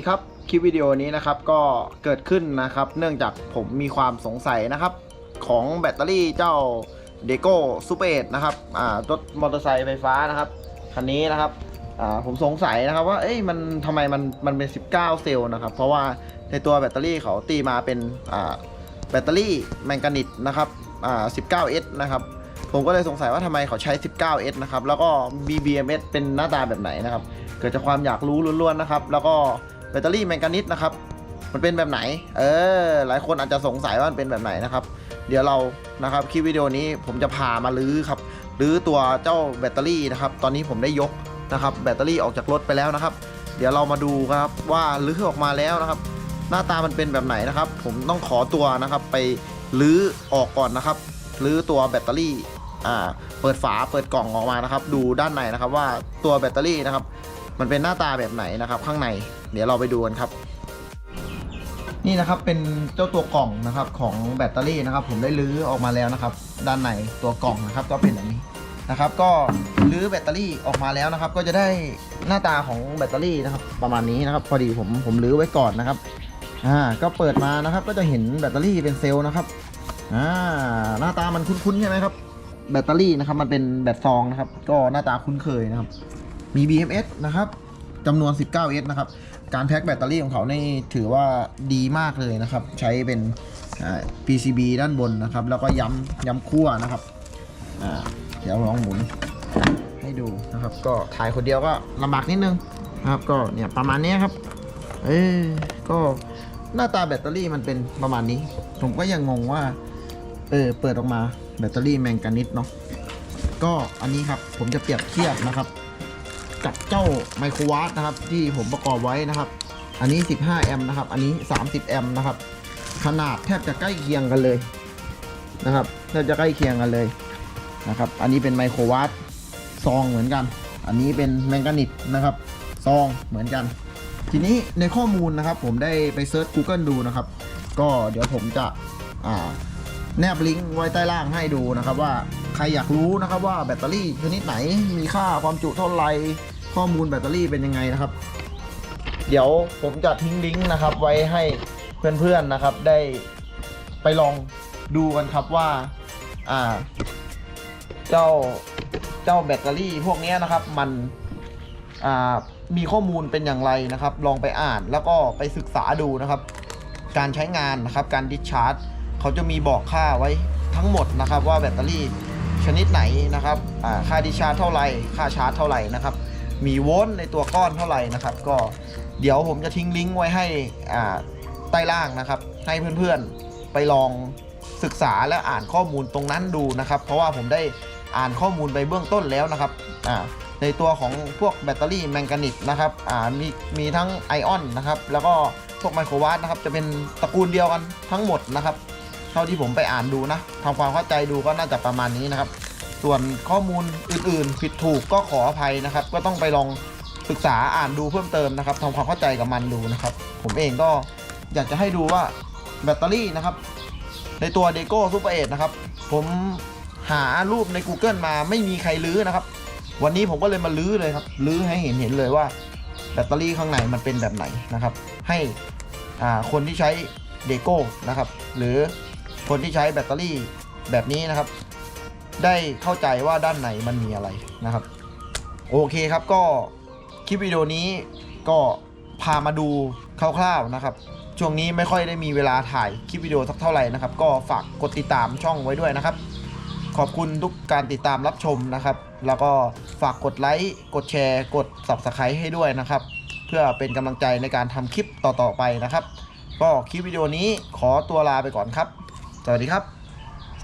ดีครับ คลิปวิดีโอนี้นะครับก็เกิดขึ้นนะครับ เนื่องจากผมมีความสงสัยนะครับ ของแบตเตอรี่เจ้าเดโก้ซูเปอร์นะครับอ่ารถมอเตอร์ไซค์ไฟฟ้านะครับคันนี้นะครับอ่าผมสงสัยนะครับว่าเอ้ยมันทำไมมันมันเป็น 19 เซลล์นะครับ เพราะว่าในตัวแบตเตอรี่เขาตีมาเป็นอ่าแบตเตอรี่แมงกานิตนะครับอ่า 19S นะครับผมก็เลยสงสัยว่าทำไมเขาใช้ 19S นะครับ แล้วก็ BBMS เป็นหน้าตาแบบไหนนะครับ เกิดจากความอยากรู้ล้วนๆนะครับ แล้วก็ แบตเตอรี่แมงกานิสนะครับ มันเป็นแบบไหน เออ หลายคนอาจจะสงสัยว่ามันเป็นแบบไหนนะครับ เดี๋ยวเรานะครับคลิปวิดีโอนี้ผมจะพามาลื้อครับลื้อตัวเจ้าแบตเตอรี่นะครับ ตอนนี้ผมได้ยกนะครับ แบตเตอรี่ออกจากรถไปแล้วนะครับ เดี๋ยวเรามาดูครับว่าลื้อออกมาแล้วนะครับ หน้าตามันเป็นแบบไหนนะครับ ผมต้องขอตัวนะครับไปลื้อออกก่อนนะครับลื้อตัวแบตเตอรี่อ่าเปิดฝาเปิดกล่องออกมานะครับ ดูด้านในนะครับว่าตัวแบตเตอรี่นะครับ มันเป็นหน้าตาแบบไหนนะครับ ข้างใน เดี๋ยวเราไปดูกันครับ นี่นะครับเป็นเจ้าตัวกล่องนะครับของแบตเตอรี่นะครับ ผมได้ลื้อออกมาแล้วนะครับ ด้านในตัวกล่องนะครับก็เป็นแบบนี้นะครับ ก็ลื้อแบตเตอรี่ออกมาแล้วนะครับ ก็จะได้หน้าตาของแบตเตอรี่นะครับ ประมาณนี้นะครับ พอดีผมผมลื้อไว้ก่อนนะครับอ่าก็เปิดมานะครับ ก็จะเห็นแบตเตอรี่เป็นเซลล์นะครับอ่าหน้าตามันคุ้นๆใช่ไหมครับแบตเตอรี่นะครับมันเป็นแบตซองนะครับ ก็หน้าตาคุ้นเคยนะครับ มี BMS นะครับ จำนวน 19S นะครับ การแพ็คแบตเตอรี่ของเขานี่ถือว่าดีมากเลยนะครับ ใช้เป็น PCB ด้านบนนะครับ แล้วก็ย้ำย้ำคั่วนะครับเดี๋ยวลองหมุนให้ดูนะครับ ก็ถ่ายคนเดียวก็ลำบากนิดนึงนะครับ ก็เนี่ยประมาณนี้ครับ เออก็หน้าตาแบตเตอรี่มันเป็นประมาณนี้ ผมก็ยังงงว่า เออ เปิดออกมาแบตเตอรี่แมงกานิสเนาะ ก็อันนี้ครับ ผมจะเปรียบเทียบนะครับ กับเจ้าไมโครวัตนะครับ ที่ผมประกอบไว้นะครับ อันนี้ 15 แอมป์นะครับ อันนี้ 30 แอมป์นะครับ ขนาดแทบจะใกล้เคียงกันเลยนะครับแทบจะใกล้เคียงกันเลยนะครับ อันนี้เป็นไมโครวัตซองเหมือนกัน อันนี้เป็นแมงกานิตนะครับ ซองเหมือนกัน ทีนี้ในข้อมูลนะครับ ผมได้ไปเซิร์ช Google ดูนะครับ ก็เดี๋ยวผมจะแนบลิงก์ไว้ใต้ล่างให้ดูนะครับว่าใครอยากรู้นะครับว่าแบตเตอรี่ชนิดไหนมีค่าความจุเท่าไหร่ ข้อมูลแบตเตอรี่เป็นยังไงนะครับ เดี๋ยวผมจะทิ้งลิงก์นะครับ ไว้ให้เพื่อนๆนะครับ ได้ไปลองดูกันครับว่า อ่า เจ้าเจ้าแบตเตอรี่พวกนี้นะครับ มันอ่ามีข้อมูลเป็นอย่างไรนะครับ ลองไปอ่านแล้วก็ไปศึกษาดูนะครับ การใช้งานนะครับ การดิชาร์จเขาจะมีบอกค่าไว้ทั้งหมดนะครับ ว่าแบตเตอรี่ชนิดไหนนะครับค่าดิชาร์จเท่าไหร่ค่าชาร์จเท่าไหร่นะครับ มีโวลต์ในตัวก้อนเท่าไหร่นะครับ ก็เดี๋ยวผมจะทิ้งลิงก์ไว้ให้ใต้ล่างนะครับ ให้เพื่อนๆไปลองศึกษาและอ่านข้อมูลตรงนั้นดูนะครับ เพราะว่าผมได้อ่านข้อมูลไปเบื้องต้นแล้วนะครับในตัวของพวกแบตเตอรี่แมงกานิตนะครับมีมีทั้งไอออนนะครับ แล้วก็พวกไมโครวัตนะครับ จะเป็นตระกูลเดียวกันทั้งหมดนะครับ เท่าที่ผมไปอ่านดูนะทำความเข้าใจดูก็น่าจะประมาณนี้นะครับ ส่วนข้อมูลอื่นๆ ผิดถูกก็ขออภัยนะครับ ก็ต้องไปลองศึกษาอ่านดูเพิ่มเติมนะครับทำความเข้าใจกับมันดูนะครับ ผมเองก็อยากจะให้ดูว่าแบตเตอรี่นะครับ ในตัว d e g o Super 8นะครับ ผมหารูปใน Google มาไม่มีใครลื้อนะครับ วันนี้ผมก็เลยมาลื้อเลยครับลื้อให้เห็นเห็นเลยว่าแบตเตอรี่ข้างในมันเป็นแบบไหนนะครับ ให้คนที่ใช้เดโก้นะครับ หรือคนที่ใช้แบตเตอรี่แบบนี้นะครับ ได้เข้าใจว่าด้านในมันมีอะไรนะครับ โอเคครับก็คลิปวิดีโอนี้ก็พามาดูคร่าวๆนะครับ ช่วงนี้ไม่ค่อยได้มีเวลาถ่ายคลิปวิดีโอสักเท่าไหร่นะครับ ก็ฝากกดติดตามช่องไว้ด้วยนะครับ ขอบคุณทุกการติดตามรับชมนะครับ แล้วก็ฝากกดไลค์กดแชร์ กด Subscribe ให้ด้วยนะครับ เพื่อเป็นกำลังใจในการทำคลิปต่อๆไปนะครับ ก็คลิปวิดีโอนี้ขอตัวลาไปก่อนครับ สวัสดีครับ